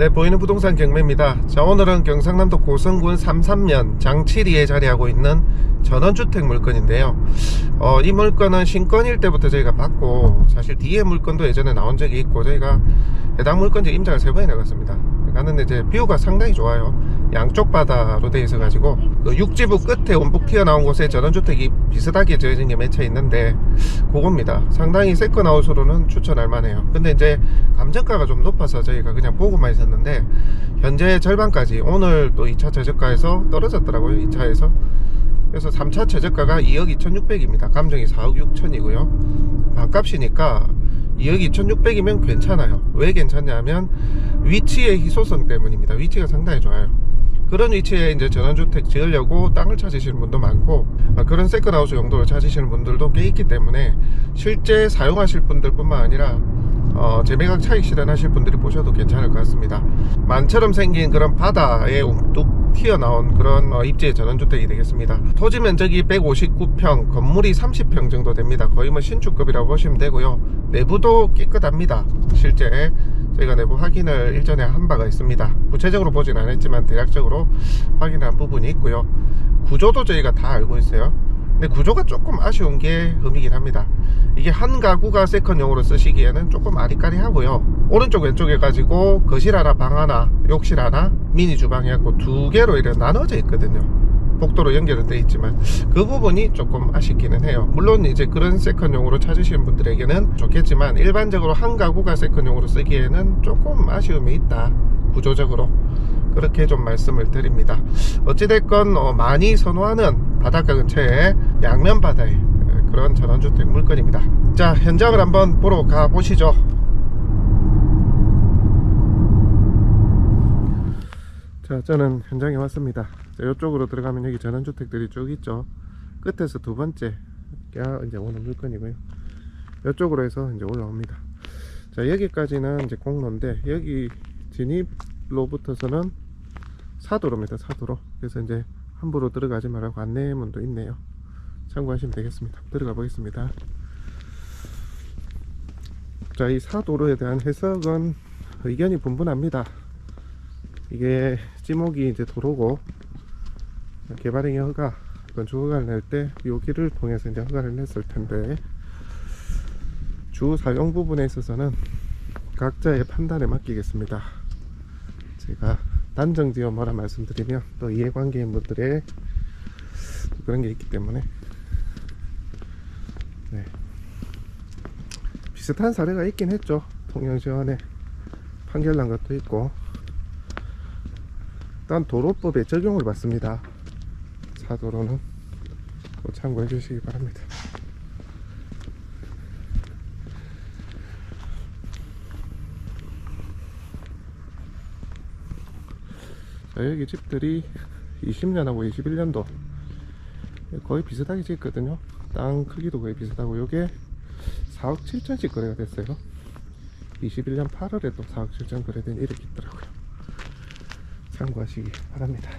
네, 보이는 부동산 경매입니다. 자, 오늘은 경상남도 고성군 삼삼면 장치리에 자리하고 있는 전원주택 물건인데요. 어, 이 물건은 신건일 때부터 저희가 받고, 사실 뒤에 물건도 예전에 나온 적이 있고, 저희가 해당 물건지 임장을 세 번이나 갔습니다. 갔는데 이제 뷰가 상당히 좋아요. 양쪽 바다로 되어 있어 가지고, 그 육지부 끝에 움푹 튀어나온 곳에 전원주택이 비슷하게 지어진 게 맺혀 있는데, 그겁니다. 상당히 세컨 하우스로는 추천할 만해요. 근데 이제 감정가가 좀 높아서 저희가 그냥 보고만 있었는데 현재 절반까지 오늘 또 2차 최저가에서 떨어졌더라고요. 2차에서. 그래서 3차 최저가가 2억 2,600입니다. 감정이 4억 6천이고요. 반값이니까 2억 2,600이면 괜찮아요. 왜 괜찮냐면 위치의 희소성 때문입니다. 위치가 상당히 좋아요. 그런 위치에 이제 전원주택 지으려고 땅을 찾으시는 분도 많고 아, 그런 세컨하우스 용도로 찾으시는 분들도 꽤 있기 때문에 실제 사용하실 분들뿐만 아니라 어, 재매각 차익 실현하실 분들이 보셔도 괜찮을 것 같습니다. 만처럼 생긴 그런 바다에 뚝 튀어나온 그런 어, 입지의 전원주택이 되겠습니다. 토지 면적이 159평, 건물이 30평 정도 됩니다. 거의 뭐 신축급이라고 보시면 되고요. 내부도 깨끗합니다. 실제 저희가 내부 확인을 일전에 한 바가 있습니다. 구체적으로 보진 않았지만 대략적으로 확인한 부분이 있고요. 구조도 저희가 다 알고 있어요. 근데 구조가 조금 아쉬운 게 흠이긴 합니다. 이게 한 가구가 세컨용으로 쓰시기에는 조금 아리까리하고요. 오른쪽 왼쪽에 가지고 거실 하나, 방 하나, 욕실 하나, 미니 주방 해갖고 두 개로 이렇게 나눠져 있거든요. 복도로 연결은 돼 있지만 그 부분이 조금 아쉽기는 해요. 물론 이제 그런 세컨용으로 찾으시는 분들에게는 좋겠지만 일반적으로 한 가구가 세컨용으로 쓰기에는 조금 아쉬움이 있다. 구조적으로 그렇게 좀 말씀을 드립니다. 어찌됐건 어, 많이 선호하는 바닷가 근처에 양면 바다에 그런 전원주택 물건입니다. 자 현장을 한번 보러 가 보시죠. 자 저는 현장에 왔습니다. 자, 이쪽으로 들어가면 여기 전원주택들이 쭉 있죠. 끝에서 두 번째 가 이제 오는 물건이고요. 이쪽으로 해서 이제 올라옵니다. 자 여기까지는 이제 공로인데 여기 진입로부터서는 사도로입니다. 사도로. 그래서 이제 함부로 들어가지 말라고 안내문도 있네요. 참고하시면 되겠습니다. 들어가 보겠습니다. 자, 이 사도로에 대한 해석은 의견이 분분합니다. 이게 지목이 이제 도로고 개발행위 허가, 건축 허가를 낼 때 여기를 통해서 이제 허가를 냈을 텐데 주 사용 부분에 있어서는 각자의 판단에 맡기겠습니다. 제가 단정지어 뭐라 말씀드리면 또 이해관계인 분들의 또 그런 게 있기 때문에 네. 비슷한 사례가 있긴 했죠. 통영시원에 판결 난 것도 있고 일단 도로법에 적용을 받습니다. 사도로는 꼭 참고해 주시기 바랍니다. 자, 여기 집들이 20년하고 21년도 거의 비슷하게 짓거든요. 땅 크기도 거의 비슷하고 요게 4억 7천씩 거래가 됐어요. 21년 8월에 또 4억 7천 거래된 이렇게 있더라고요. 참고하시기 바랍니다.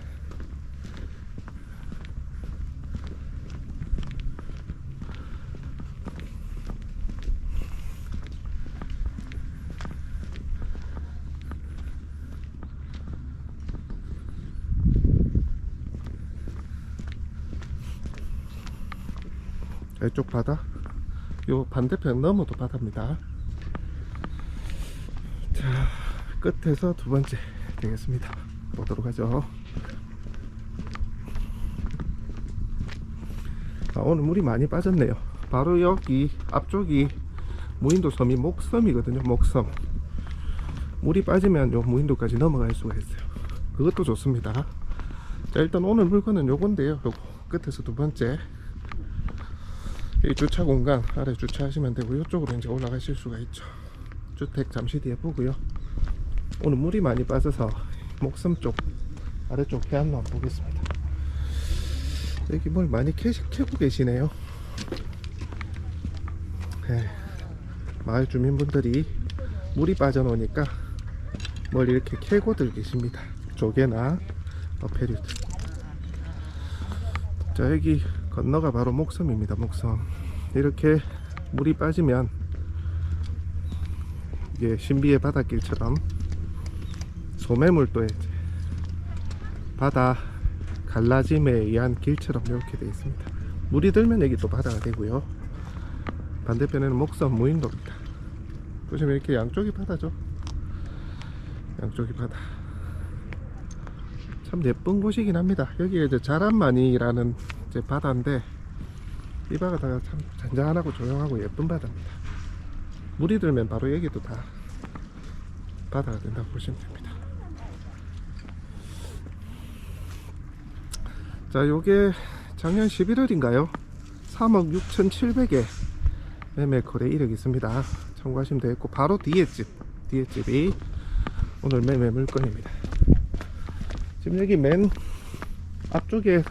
자, 이쪽 바다? 요 반대편 너머도 바다입니다. 자 끝에서 두 번째 되겠습니다 보도록 하죠. 아, 오늘 물이 많이 빠졌네요. 바로 여기 앞쪽이 무인도 섬이 목섬이거든요 목섬. 물이 빠지면 요 무인도까지 넘어갈 수가 있어요. 그것도 좋습니다. 자 일단 오늘 물건은 요건데요. 요거 끝에서 두 번째. 이 주차 공간 아래 주차하시면 되고 이쪽으로 이제 올라가실 수가 있죠. 주택 잠시 뒤에 보고요. 오늘 물이 많이 빠져서 목섬 쪽 아래쪽 해안로 한번 보겠습니다. 여기 뭘 많이 캐, 캐고 계시네요. 네, 마을 주민분들이 물이 빠져놓으니까 뭘 이렇게 캐고들 계십니다. 조개나 어, 페류들. 자 여기 건너가 바로 목섬입니다 목섬. 이렇게 물이 빠지면 이게 신비의 바닷길처럼 소매물도에 바다 갈라짐에 의한 길처럼 이렇게 되어 있습니다. 물이 들면 여기 또 바다가 되고요. 반대편에는 목섬 무인도입니다. 보시면 이렇게 양쪽이 바다죠. 양쪽이 바다. 참 예쁜 곳이긴 합니다. 여기가 이제 자란마니라는 이제 바다인데 이 바다가 참 잔잔하고 조용하고 예쁜 바다입니다. 물이 들면 바로 여기도 다 바다가 된다고 보시면 됩니다. 자, 요게 작년 11월인가요? 3억 6,700에 매매 거래 이력이 있습니다. 참고하시면 되겠고 바로 뒤에 집, 뒤에 집이 오늘 매매 물건입니다. 지금 여기 맨 앞쪽에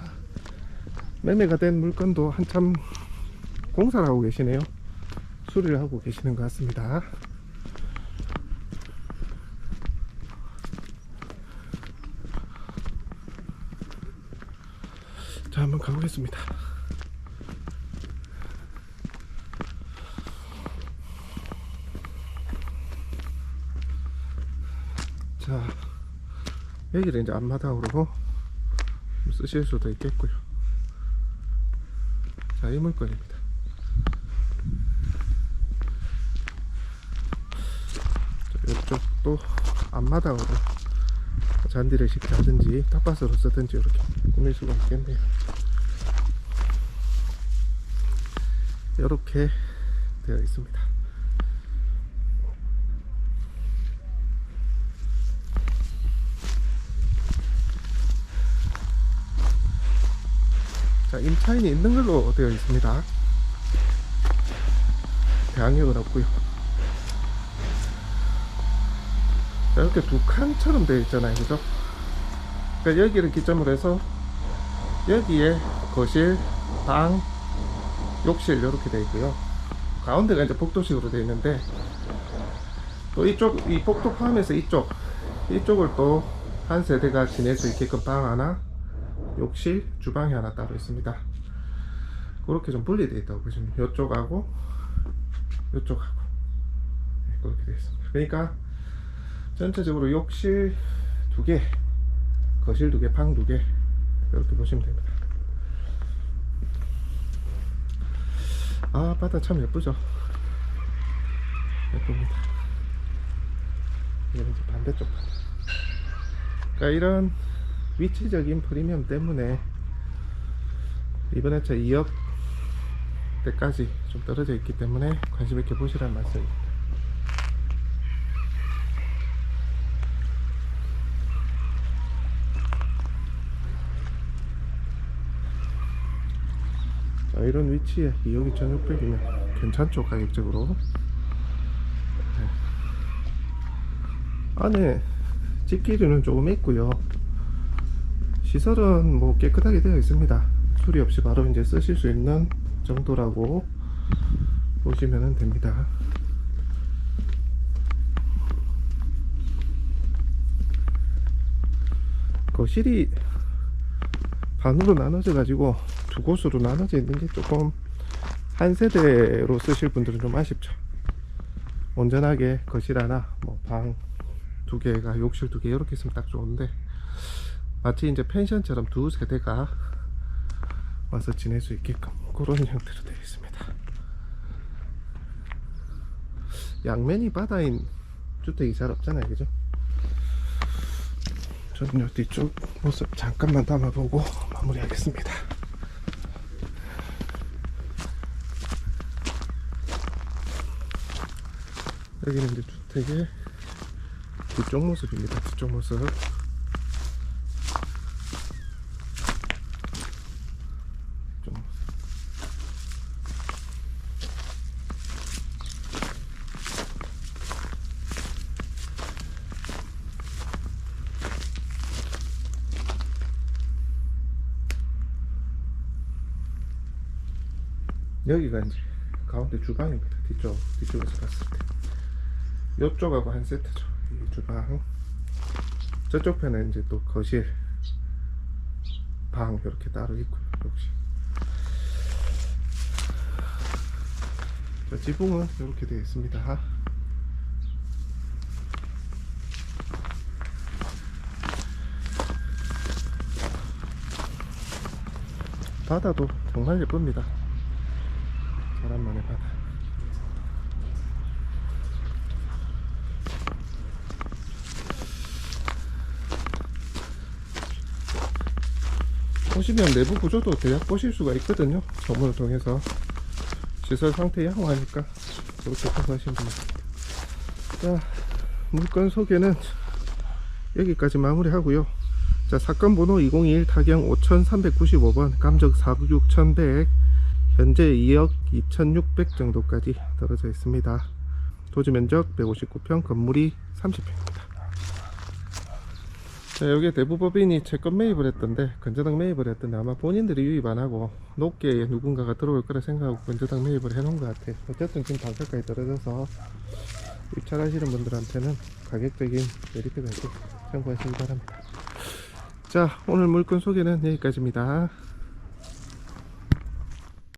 매매가 된 물건도 한참 공사를 하고 계시네요. 수리를 하고 계시는 것 같습니다. 자, 한번 가보겠습니다. 자, 여기를 이제 앞마당으로 쓰실 수도 있겠고요. 자, 이 물건입니다. 자, 이쪽도 앞마당으로 잔디를 식자든지 텃밭으로 쓰든지 이렇게 꾸밀 수가 있겠네요. 이렇게 되어 있습니다. 자, 임차인이 있는 걸로 되어 있습니다. 대항력은 없고요. 자, 이렇게 두 칸처럼 되어 있잖아요, 그죠? 그러니까 여기를 기점으로 해서 여기에 거실, 방, 욕실 이렇게 되어 있고요. 가운데가 이제 복도식으로 되어 있는데 또 이쪽 이 복도 포함해서 이쪽 이쪽을 또 한 세대가 지낼 수 있게끔 방 하나, 욕실, 주방이 하나 따로 있습니다. 그렇게 좀 분리되어 있다고 보시면. 이쪽하고 이쪽하고 네, 그렇게 되어 있습니다. 그러니까 전체적으로 욕실 두 개, 거실 두 개, 방 두 개 이렇게 보시면 됩니다. 아 바다 참 예쁘죠? 예쁩니다. 이건 이제 반대쪽 바다. 그러니까 이런 위치적인 프리미엄 때문에 이번 회차 2억 대까지 좀 떨어져 있기 때문에 관심 있게 보시라는 말씀입니다. 이런 위치에 2억 2,600이면 괜찮죠 가격적으로? 네. 안에 집기류는 조금 있고요. 시설은 뭐 깨끗하게 되어 있습니다. 수리 없이 바로 이제 쓰실 수 있는 정도라고 보시면 됩니다. 거실이 반으로 나눠져 가지고 두 곳으로 나눠져 있는 게 조금 한 세대로 쓰실 분들은 좀 아쉽죠. 온전하게 거실 하나, 뭐 방 두 개가 욕실 두 개 이렇게 있으면 딱 좋은데 마치 이제 펜션처럼 두 세대가 와서 지낼 수 있게끔 그런 형태로 되어 있습니다. 양면이 바다인 주택이 잘 없잖아요, 그죠? 저는 요 뒤쪽 모습 잠깐만 담아보고 마무리하겠습니다. 여기는 이제 주택의 뒤쪽 모습입니다. 뒤쪽 모습. 여기가 이제 가운데 주방입니다. 뒤쪽 뒤쪽에서 봤을 때 이쪽하고 한 세트죠. 이 주방 저쪽 편에 이제 또 거실 방 이렇게 따로 있고요 역시. 자, 지붕은 이렇게 되어 있습니다. 바다도 정말 예쁩니다. 사람만의 바다. 보시면 내부 구조도 대략 보실 수가 있거든요. 전문을 통해서 시설 상태 양호하니까 그렇게 생각하시면 됩니다. 자, 물건 소개는 여기까지 마무리 하고요. 자, 사건 번호 2021 타경 5395번 감적 46100 현재 2억 2600 정도까지 떨어져 있습니다. 토지 면적 159평 건물이 30평입니다. 자, 여기에 대부법인이 채권 매입을 했던데 건저당 매입을 했던데 아마 본인들이 유입 안 하고 높게 누군가가 들어올 거라 생각하고 건저당 매입을 해놓은 것 같아. 어쨌든 지금 단가까지 떨어져서 입찰하시는 분들한테는 가격적인 메리트가 있고 참고하시기 바랍니다. 자, 오늘 물건 소개는 여기까지입니다.